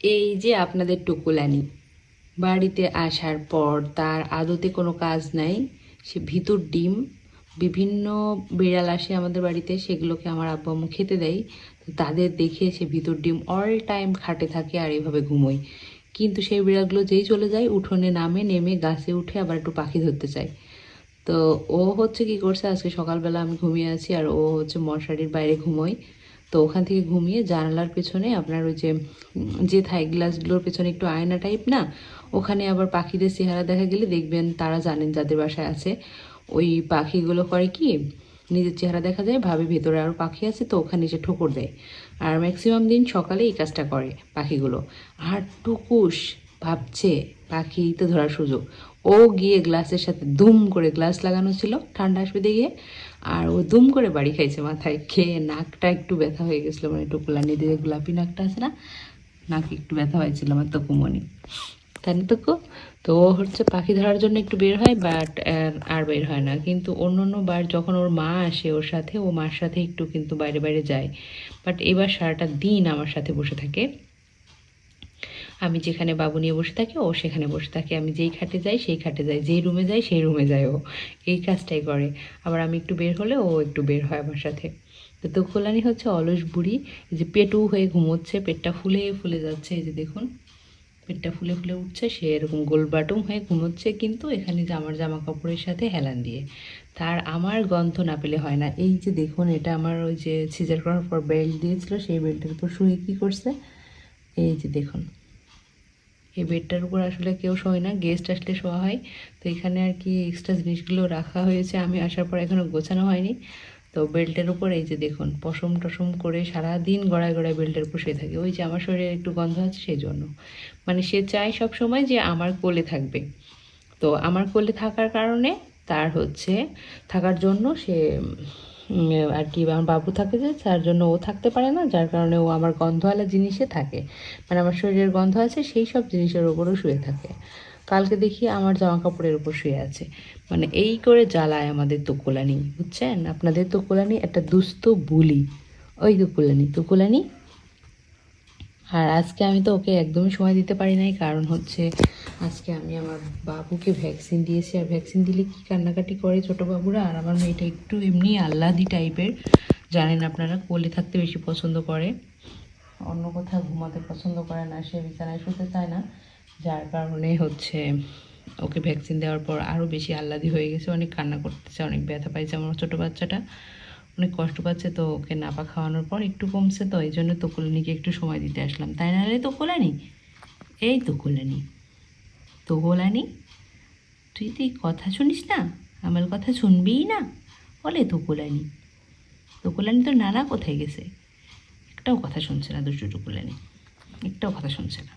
এই যে আপনাদের টুকুলানি, বাড়িতে আসার পর তার আদতে কোনো কাজ নাই, সে ভিতর ডিম, বিভিন্ন বিড়াল আসে আমাদের বাড়িতে, সেগুলোকে আমার আব্বু আম্মু খেতে দেয়, তো তাদের দেখে সে ভিতর ডিম অল টাইম খাটে থাকে আর এইভাবে ঘুমোয়। কিন্তু সেই বিড়ালগুলো যেই চলে যায়, উঠোনে নামে, নেমে গাছে উঠে আবার একটু পাখি ধরতে চায়। তো ও হচ্ছে কি করছে, আজকে সকালবেলা আমি ঘুমিয়ে আছি আর ও হচ্ছে মশারির বাইরে ঘুমোয়। তো ওখান থেকে ঘুমিয়ে জানালার পেছনে আপনার ওই যে যে থাই গ্লাসগুলোর পেছনে একটু আয়না টাইপ না, ওখানে আবার পাখিদের চেহারা দেখা গেলে দেখবেন তারা জানেন যাদের বাসায় আছে। ওই পাখিগুলো করে কি, নিজের চেহারা দেখা যায়, ভাবে ভেতরে আরও পাখি আছে তো ওখানে এসে ঠোকর দেয়। আর ম্যাক্সিমাম দিন সকালে এই কাজটা করে পাখিগুলো। আর টুকুস ভাবছে, পাখি তো ধরার সুযোগ। ও গিয়ে গ্লাসের সাথে দুম করে গ্লাস লাগানো ছিল, ঠান্ডা আসবে দিয়ে আর ও দুম করে বাড়ি খাইছে মাথায়, খেয়ে নাকটা একটু ব্যথা হয়ে গেছিল মানে টুকুলানি দিয়ে গোলাপি নাকটা আছে না, নাক একটু ব্যথা হয়েছিল আমার তো কুমনি তাই না তো ও হচ্ছে পাখি ধরার জন্য একটু বের হয় বাট আর বের হয় না। কিন্তু অন্য অন্য বার যখন ওর মা আসে ওর সাথে, ও মার সাথে একটু কিন্তু বাইরে বাইরে যায়। বাট এবার সারাটা দিন আমার সাথে বসে থাকে। আমি যেখানে বাবু নিয়ে বসে থাকি, ও সেখানে বসে থাকে। আমি যেই খাটে যাই, সেই খাটে যাই। যেই রুমে যাই, সেই রুমে যায় ও। এই কাজটাই করে। আবার আমি একটু বের হলে ও একটু বের হয় আমার সাথে। তো তোকলানি হচ্ছে অলস বুড়ি, এই যে পেটু হয়ে ঘুমোচ্ছে, পেটটা ফুলে ফুলে যাচ্ছে, এই যে দেখুন। পেটটা ফুলে ফুলে উঠছে, সে এরকম গোলবাটুম হয়ে ঘুমোচ্ছে, কিন্তু এখানে যে আমার জামা কাপড়ের সাথে হেলান দিয়ে। তার আমার গন্ধ না পেলে হয় না। এই যে দেখুন, এটা আমার ওই যে সিজার করার পর বেল্ট দিয়েছিল, সেই বেল্টের উপর শুয়ে কী করছে? এই যে দেখুন। এই বেডটার উপর আসলে কেউ শোয় না গেস্ট আসলে শোয়া হয়। তো এখানে আর কি এক্সট্রা জিনিসগুলো রাখা হয়েছে। আমি আসার পর এখনও গোছানো হয়নি। তো বেল্টের উপর এই যে দেখুন, পশম টসম করে সারা দিন গড়ায় গড়ায় বেল্টের উপর শুয়ে থাকে। ওই যে আমার শরীরে একটু গন্ধ আছে সেই জন্য মানে সে চায় সব সময় যে আমার কোলে থাকবে। তো আমার কোলে থাকার কারণে তার হচ্ছে, থাকার জন্য সে আর কি, আমার বাবু থাকে যে তার জন্য ও থাকতে পারে না, যার কারণে ও আমার গন্ধওয়ালা জিনিসে থাকে। মানে আমার শরীরের গন্ধ আছে, সেই সব জিনিসের ওপরও শুয়ে থাকে। কালকে দেখি আমার জামা কাপড়ের উপর শুয়ে আছে। মানে এই করে জ্বালায় আমাদের তোকোলানি, বুঝছেন? আপনাদের তোকোলানি একটা দুস্থ বুলি। ওই তোকোলানি তোকোলানি আর আজকে আমি তো ওকে একদমই সময় দিতে পারি নাই, কারণ হচ্ছে আজকে আমি আমার বাবুকে ভ্যাকসিন দিয়েছি। আর ভ্যাকসিন দিলে কি কান্নাকাটি করে ছোটো বাবুরা? আর আমার মেয়েটা একটু এমনি আহ্লাদি টাইপের জানেন আপনারা, কোলে থাকতে বেশি পছন্দ করে। অন্য কোথাও ঘুমাতে পছন্দ করে না, সে বিছানায় শুতে চায় না। যার কারণে হচ্ছে ওকে ভ্যাকসিন দেওয়ার পর আরও বেশি আহ্লাদি হয়ে গেছে, অনেক কান্না করতেছে, অনেক ব্যথা পাইছে আমার ছোটো বাচ্চাটা। অনেক কষ্ট পাচ্ছে তো ওকে নাপা খাওয়ানোর পর একটু কমছে তো, এই জন্য তকুলানিকে একটু সময় দিতে আসলাম। তাই না রে তকুলানি? এই তকুলানি তকুলানি, তুই তুই কথা শুনিস না? আমার কথা শুনবিই না? বলে তকুলানি। তকুলানি তোর নানা কোথায় গেছে? একটাও কথা শুনছে না দুষ্টু টুকুলানি একটাও কথা শুনছে না।